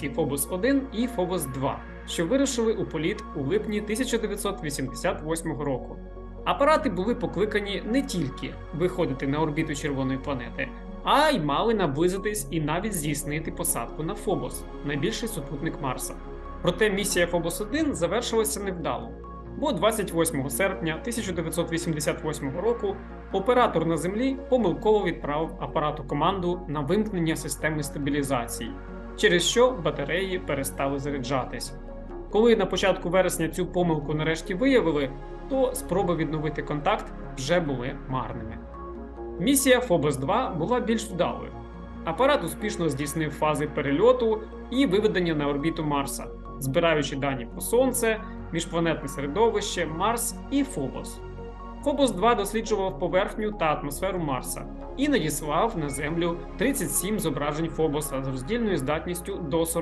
американський Фобос 1 і Фобос 2, що вирушили у політ у липні 1988 року. Апарати були покликані не тільки виходити на орбіту червоної планети, а й мали наблизитись і навіть здійснити посадку на Фобос, найбільший супутник Марса. Проте місія Фобос 1 завершилася невдало. Бо 28 серпня 1988 року оператор на землі помилково відправив апарату команду на вимкнення системи стабілізації, через що батареї перестали заряджатись. Коли на початку вересня цю помилку нарешті виявили, то спроби відновити контакт вже були марними. Місія Фобос 2 була більш вдалою. Апарат успішно здійснив фази перельоту і виведення на орбіту Марса, збираючи дані про Сонце, міжпланетне середовище, Марс і Фобос. Фобос 2 досліджував поверхню та атмосферу Марса і надіслав на Землю 37 зображень Фобоса з роздільною здатністю до 40